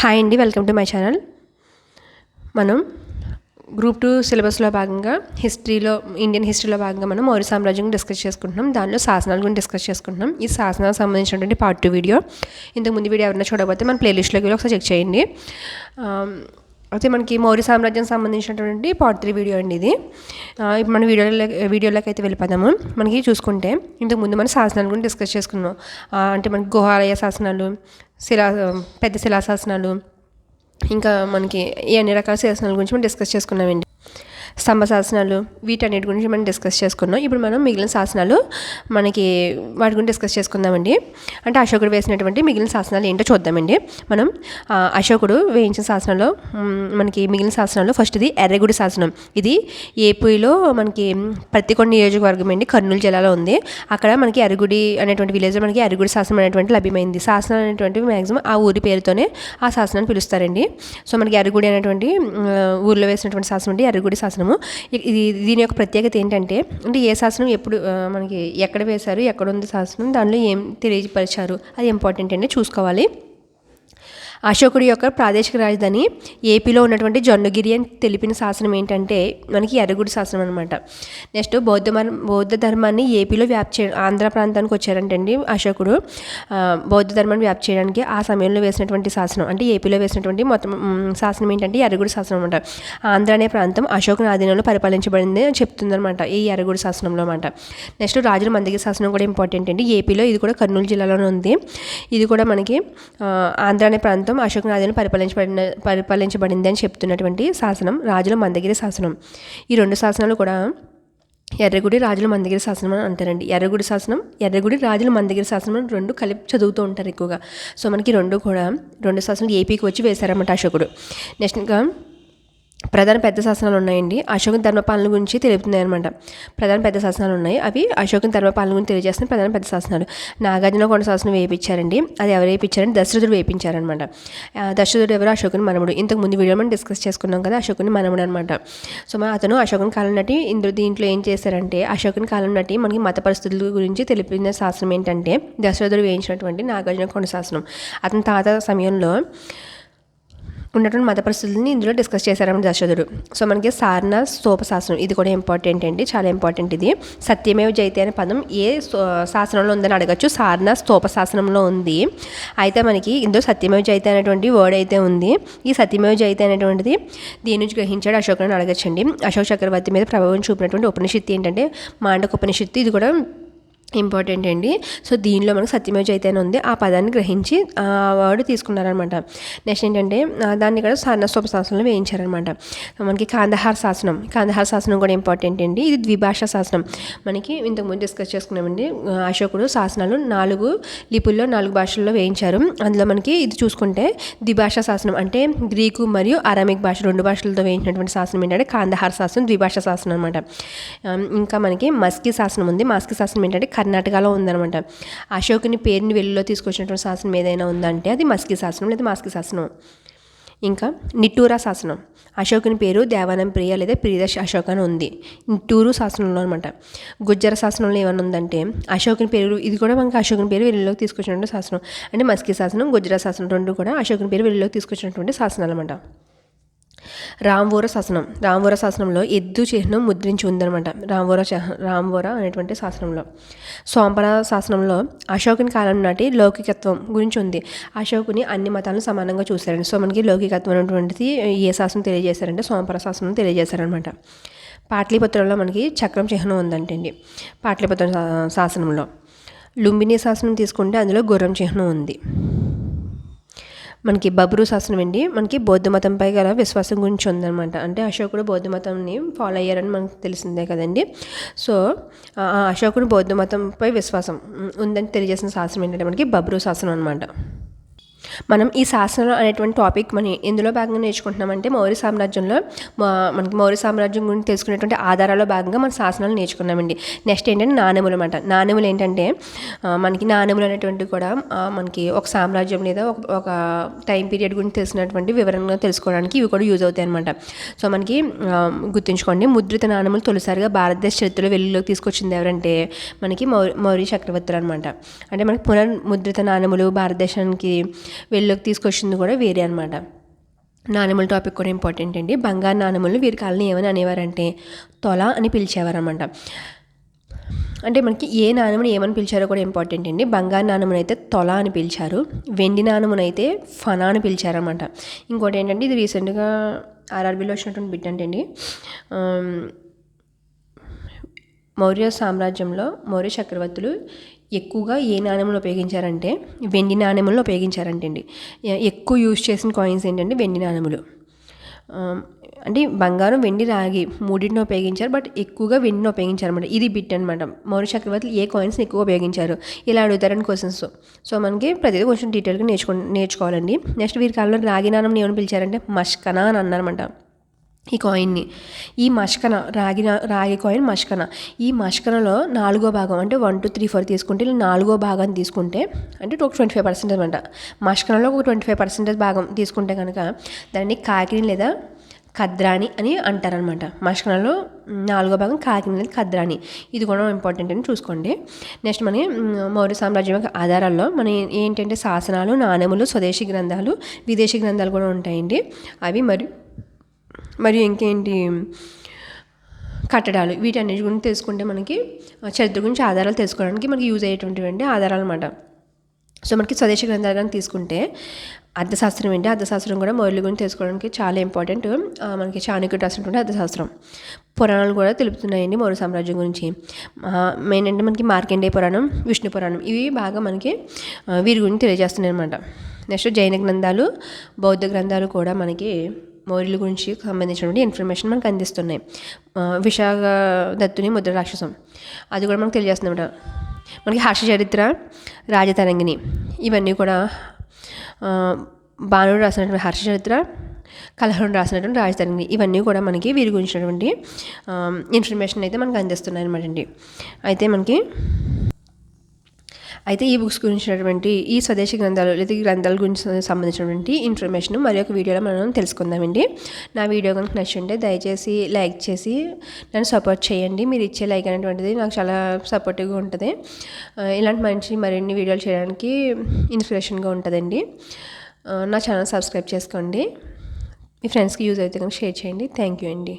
Hi అండి welcome to my channel మనం group two సిలబస్లో భాగంగా హిస్టరీలో ఇండియన్ హిస్టరీలో భాగంగా మనం మౌర్య సామ్రాజ్యం డిస్కస్ చేసుకుంటున్నాం. దానిలో శాసనాల గురించి డిస్కస్ చేసుకుంటున్నాం. ఈ శాసనాలకు సంబంధించినటువంటి పార్ట్ టూ వీడియో ఇంతకు ముందు వీడియో ఎవరైనా చూడకపోతే మన ప్లేలిస్ట్లోకి వెళ్ళి ఒకసారి చెక్ చేయండి. అయితే మనకి మౌర్య సామ్రాజ్యం సంబంధించినటువంటి పార్ట్ త్రీ వీడియో అండి ఇది. ఇప్పుడు మన వీడియోలో వీడియోలోకి అయితే వెళ్ళిపోదాము. మనకి చూసుకుంటే ఇంతకు ముందు మనం శాసనాల గురించి డిస్కస్ చేసుకున్నాం. అంటే మనకి గుహాలయ శాసనాలు శిలా పెద్ద శిలాశాసనాలు ఇంకా మనకి ఈ అన్ని రకాల శాసనాల గురించి మనం డిస్కస్ చేసుకున్నామండి. స్తంభ శాసనాలు వీటన్నిటి గురించి మనం డిస్కస్ చేసుకున్నాం. ఇప్పుడు మనం మిగిలిన శాసనాలు మనకి వాటి గురించి డిస్కస్ చేసుకుందామండి. అంటే అశోకుడు వేసినటువంటి మిగిలిన శాసనాలు ఏంటో చూద్దామండి. మనం అశోకుడు వేయించిన శాసనంలో మనకి మిగిలిన శాసనాలు ఫస్ట్ది ఎర్రగుడి శాసనం. ఇది ఏపీలో మనకి ప్రతికొండ నియోజకవర్గం అండి కర్నూలు జిల్లాలో ఉంది. అక్కడ మనకి ఎర్రగుడి అనేటువంటి విలేజ్లో మనకి ఎర్రగుడి శాసనం అనేటువంటి లభ్యమైంది. శాసనాలు అనేటువంటి మ్యాక్సిమం ఆ ఊరి పేరుతోనే ఆ శాసనాన్ని పిలుస్తారండి. సో మనకి ఎర్రగుడి అనేటువంటి ఊరిలో ఊర్లో వేసినటువంటి శాసనం అండి. ఎర్రగుడి శాసనము. ఇది దీని యొక్క ప్రత్యేకత ఏంటంటే అంటే ఏ శాసనం ఎప్పుడు మనకి ఎక్కడ వేశారు ఎక్కడ ఉంది శాసనం దానిలో ఏం తెలియపరిచారు అది ఇంపార్టెంట్ అండి చూసుకోవాలి. అశోకుడి యొక్క ప్రాదేశిక రాజధాని ఏపీలో ఉన్నటువంటి జొన్నగిరి అని తెలిపిన శాసనం ఏంటంటే మనకి ఎర్రగుడి శాసనం అనమాట నెక్స్ట్ బౌద్ధ మర్- బౌద్ధ ధర్మాన్ని ఏపీలో వ్యాప్తి చే ఆంధ్ర ప్రాంతానికి వచ్చారంటండి అశోకుడు. బౌద్ధ ధర్మాన్ని వ్యాప్తి చేయడానికి ఆ సమయంలో వేసినటువంటి శాసనం అంటే ఏపీలో వేసినటువంటి మొత్తం శాసనం ఏంటంటే ఎర్రగుడి శాసనం అనమాట ఆంధ్ర అనే ప్రాంతం అశోకుని ఆధీనంలో పరిపాలించబడింది అని ఈ ఎర్రగుడి శాసనంలో అనమాట నెక్స్ట్ రాజుల మందగిరి శాసనం కూడా ఇంపార్టెంట్ అండి. ఏపీలో ఇది కూడా కర్నూలు జిల్లాలోనే ఉంది. ఇది కూడా మనకి ఆంధ్ర అనే ప్రాంతం అశోక ఆధీనంలో పరిపాలించబడిన పరిపాలించబడింది అని చెప్తున్నటువంటి శాసనం రాజుల మందగిరి శాసనం. ఈ రెండు శాసనాలు కూడా ఎర్రగుడి రాజుల మందగిరి శాసనం అని అంటారండి. ఎర్రగుడి శాసనం ఎర్రగుడి రాజుల మందగిరి శాసనం అని రెండు కలిపి చదువుతూ ఉంటారు ఎక్కువగా. సో మనకి రెండు కూడా రెండు శాసనాలు ఏపీకి వచ్చి వేశారన్నమాట అశోకుడు. నెక్స్ట్ ఇంకా ప్రధాన పెద్ద శాసనాలు ఉన్నాయండి. అశోకన్ ధర్మపాలన గురించి తెలుపుతున్నాయి అనమాట ప్రధాన పెద్ద శాసనాలు ఉన్నాయి. అవి అశోకన్ ధర్మపాలన గురించి తెలియజేస్తున్న ప్రధాన పెద్ద శాసనాలు. నాగార్జున కొండ శాసనం వేయించారండి. అది ఎవరు వేయించారండి దశరథుడు వేయించారనమాట దశరథుడు ఎవరు? అశోకుని మనముడు. ఇంతకు ముందు వీడియో మనం డిస్కస్ చేసుకున్నాం కదా అశోకుని మనముడు అనమాట సో మన అతను అశోకుని కాలం నాటి ఇందులో దీంట్లో ఏం చేశారంటే అశోకుని కాలం నాటి మనకి మత పరిస్థితుల గురించి తెలిపిన శాసనం ఏంటంటే దశరథుడు వేయించినటువంటి నాగార్జున కొండ శాసనం. అతని తాత సమయంలో ఉన్నటువంటి మత పరిస్థితులని ఇందులో డిస్కస్ చేశారని దశరథుడు. సో మనకి సారణ సోప శాసనం ఇది కూడా ఇంపార్టెంట్ అండి చాలా ఇంపార్టెంట్ ఇది. సత్యమేవ జయతే అనే పదం ఏ శాసనంలో ఉందని అడగచ్చు. సారణ స్తోప శాసనంలో ఉంది. అయితే మనకి ఇందులో సత్యమేవ జయతే అనేటువంటి వర్డ్ అయితే ఉంది. ఈ సత్యమేవ జయతే అనేటువంటిది దీని నుంచి గ్రహించాడు అశోకుని అని అడగచ్చండి. అశోక్ చక్రవర్తి మీద ప్రభావం చూపినటువంటి ఉపనిషత్తు ఏంటంటే మాండక ఉపనిషత్తు ఇది కూడా ఇంపార్టెంట్ అండి. సో దీనిలో మనకు సత్యమేవ చైతన్య ఉంది. ఆ పదాన్ని గ్రహించి ఆ వర్డ్ తీసుకున్నారనమాట. నెక్స్ట్ ఏంటంటే దాన్ని ఇక్కడ సారనస్తోప శాసనంలో వేయించారనమాట. మనకి కాందహార్ శాసనం. కాందహార్ శాసనం కూడా ఇంపార్టెంట్ అండి. ఇది ద్విభాషా శాసనం. మనకి ఇంతకుముందు డిస్కస్ చేసుకున్నామండి. అశోకుడు శాసనాలు నాలుగు లిపుల్లో నాలుగు భాషల్లో వేయించారు. అందులో మనకి ఇది చూసుకుంటే ద్విభాషా శాసనం అంటే గ్రీకు మరియు అరామిక్ భాష రెండు భాషలతో వేయించినటువంటి శాసనం ఏంటంటే కాందహార్ శాసనం ద్విభాషా శాసనం అనమాట. ఇంకా మనకి మస్కి శాసనం ఉంది. మస్కి శాసనం ఏంటంటే కర్ణాటకలో ఉందన్నమాట. అశోకుని పేరుని వెలుగులో తీసుకొచ్చినటువంటి శాసనం ఏదైనా ఉందంటే అది మస్కి శాసనం లేదా మాస్కి శాసనం. ఇంకా నిట్టూరా శాసనం. అశోకుని పేరు దేవానం ప్రియ లేదా ప్రియదర్శ అశోక్ అని ఉంది. నిట్టూరు శాసనంలో అనమాట గుజ్జర శాసనంలో ఏమైనా ఉందంటే అశోకుని పేరు ఇది కూడా మనకి అశోకుని పేరు వెలుగులోకి తీసుకొచ్చినటువంటి శాసనం. అంటే మస్కి శాసనం గుజ్జర శాసనం రెండు కూడా అశోకుని పేరు వెలుగులోకి తీసుకొచ్చినటువంటి శాసనాలు అనమాట రామ్వోర శాసనం. రామ్వోర శాసనంలో ఎద్దు చిహ్నం ముద్రించి ఉందనమాట రామ్వోర రామ్వోర అనేటువంటి శాసనంలో. సోంపర శాసనంలో అశోకుని కాలం నాటి లౌకికత్వం గురించి ఉంది. అశోకుని అన్ని మతాలను సమానంగా చూశారండి. సో మనకి లౌకికత్వం అనేటువంటిది ఏ శాసనం తెలియజేశారంటే సోంపర శాసనం తెలియజేశారనమాట పాట్లీపత్రంలో మనకి చక్రం చిహ్నం ఉందంటండి. పాట్లీపుత్రం శాసనంలో. లుంబిని శాసనం తీసుకుంటే అందులో గుర్రం చిహ్నం ఉంది. మనకి బబ్రూ శాసనం అండి. మనకి బౌద్ధ మతంపై గల విశ్వాసం గురించి ఉందన్నమాట. అంటే అశోకుడు బౌద్ధ మతంని ఫాలో అయ్యారని మనకు తెలిసిందే కదండి. సో ఆ అశోకుడు బౌద్ధ మతంపై విశ్వాసం ఉందని తెలియజేసిన శాసనం ఏంటంటే మనకి బబ్రూ శాసనం అనమాట మనం ఈ శాసనం అనేటువంటి టాపిక్ మనం ఎందులో భాగంగా నేర్చుకుంటున్నామంటే మౌర్య సామ్రాజ్యంలో మా- మనకి మౌర్య సామ్రాజ్యం గురించి తెలుసుకునేటువంటి ఆధారాల్లో భాగంగా మన శాసనాలు నేర్చుకున్నామండి. నెక్స్ట్ ఏంటంటే నాణెములు అనమాట నాణెములు ఏంటంటే మనకి నాణెములు అనేటువంటి కూడా మనకి ఒక సామ్రాజ్యం లేదా ఒక ఒక టైం పీరియడ్ గురించి తెలిసినటువంటి వివరంగా తెలుసుకోవడానికి ఇవి కూడా యూజ్ అవుతాయి అనమాట సో మనకి గుర్తుంచుకోండి ముద్రిత నాణెములు తొలిసారిగా భారతదేశ చరిత్రలో వెలుగులోకి తీసుకొచ్చింది ఎవరంటే మనకి మౌర్య మౌర్య చక్రవర్తులు అనమాట అంటే మనకి పునర్ముద్రిత నాణెములు భారతదేశానికి వెళ్ళలోకి తీసుకొచ్చింది కూడా వేరే అనమాట నాణెముల టాపిక్ కూడా ఇంపార్టెంట్ అండి. బంగారు నాణెములు వీరి కాలని ఏమని అనేవారంటే తొల అని పిలిచేవారనమాట అంటే మనకి ఏ నాణెమును ఏమని పిలిచారో కూడా ఇంపార్టెంట్ అండి. బంగారు నాణెమును అయితే తొల అని పిలిచారు. వెండి నాణెమును అయితే ఫనా అని పిలిచారనమాట ఇంకోటి ఏంటంటే ఇది రీసెంట్గా ఆర్ఆర్బీలో వచ్చినటువంటి బిట్ అంటే అండి. మౌర్య సామ్రాజ్యంలో మౌర్య చక్రవర్తులు ఎక్కువగా ఏ నాణెములు ఉపయోగించారంటే వెండి నాణెములను ఉపయోగించారంటే అండి ఎక్కువ యూజ్ చేసిన కాయిన్స్ ఏంటంటే వెండి నాణెములు. అంటే బంగారం వెండి రాగి మూడింటిని ఉపయోగించారు బట్ ఎక్కువగా వెండిని ఉపయోగించారనమాట ఇది బిట్ అనమాట మౌర్య చక్రవర్తులు ఏ కాయిన్స్ని ఎక్కువ ఉపయోగించారు? ఇలా అడుగుతారని క్వశ్చన్స్ సో మనకి ప్రతిదీ కొంచెం డీటెయిల్గా నేర్చుకో నేర్చుకోవాలండి. నెక్స్ట్ వీరి కాలంలో రాగి నాణం ఏమని పిలిచారంటే మష్కనా అని అన్నారన్నమాట. ఈ కాయిన్ని. ఈ మష్కన రాగి రాగి కాయిన్ మష్కన. ఈ మష్కనలో నాలుగో భాగం అంటే వన్ టూ త్రీ ఫోర్ తీసుకుంటే ఇలా నాలుగో భాగాన్ని తీసుకుంటే అంటే ఒక ట్వంటీ ఫైవ్ పర్సెంటేజ్ అనమాట. మష్కనలో ఒక ట్వంటీ ఫైవ్ పర్సెంటేజ్ భాగం తీసుకుంటే కనుక దాన్ని కాకిని లేదా ఖద్రాని అని అంటారనమాట. మష్కనలో నాలుగో భాగం కాకిని లేదా ఖద్రాని. ఇది కూడా ఇంపార్టెంట్ అని చూసుకోండి. నెక్స్ట్ మన మౌర్య సామ్రాజ్యం యొక్క ఆధారాల్లో మన ఏంటంటే శాసనాలు నాణ్యములు స్వదేశీ గ్రంథాలు విదేశీ గ్రంథాలు కూడా ఉంటాయండి. అవి మరి మరియు ఇంకేంటి కట్టడాలు వీటన్నిటి గురించి తెలుసుకుంటే మనకి చరిత్ర గురించి ఆధారాలు తెలుసుకోవడానికి మనకి యూజ్ అయ్యేటువంటివంటి ఆధారాలు అనమాట సో మనకి స్వదేశీ గ్రంథాలు కానీ తీసుకుంటే అర్థశాస్త్రం ఏంటి అర్థశాస్త్రం కూడా మౌర్యుల గురించి తెలుసుకోవడానికి చాలా ఇంపార్టెంట్ మనకి చాణక్యుడు రాసినటువంటి అర్థశాస్త్రం. పురాణాలు కూడా తెలుపుతున్నాయండి మౌర్య సామ్రాజ్యం గురించి. మెయిన్ అంటే మనకి మార్కండేయ పురాణం విష్ణు పురాణం. ఇవి బాగా మనకి వీరి గురించి తెలియజేస్తున్నాయి అనమాట నెక్స్ట్ జైన గ్రంథాలు బౌద్ధ గ్రంథాలు కూడా మనకి మౌర్యుల గురించి సంబంధించినటువంటి ఇన్ఫర్మేషన్ మనకు అందిస్తున్నాయి. విశాఖ దత్తుని ముద్ర రాక్షసం. అది కూడా మనకు తెలియజేస్తుంది అనమాట మనకి హర్ష చరిత్ర రాజతరంగిణి ఇవన్నీ కూడా బాణుడు రాసినటువంటి హర్ష చరిత్ర కలహరుడు రాసినటువంటి రాజతరంగిణి ఇవన్నీ కూడా మనకి వీరి గురించినటువంటి ఇన్ఫర్మేషన్ అయితే మనకు అందిస్తున్నాయి అనమాట అండి. అయితే మనకి అయితే ఈ బుక్స్ గురించినటువంటి ఈ స్వదేశీ గ్రంథాలు లేదా ఈ గ్రంథాల గురించి సంబంధించినటువంటి ఇన్ఫర్మేషన్ మరి ఒక వీడియోలో మనం తెలుసుకుందామండి. నా వీడియో కనుక నచ్చుంటే దయచేసి లైక్ చేసి నన్ను సపోర్ట్ చేయండి. మీరు ఇచ్చే లైక్ అనేటువంటిది నాకు చాలా సపోర్టివ్గా ఉంటుంది. ఇలాంటి మంచి మరిన్ని వీడియోలు చేయడానికి ఇన్స్పిరేషన్గా ఉంటుందండి. నా ఛానల్ సబ్స్క్రైబ్ చేసుకోండి. మీ ఫ్రెండ్స్కి యూజ్ అయితే కనుక షేర్ చేయండి. థ్యాంక్ యూ అండి.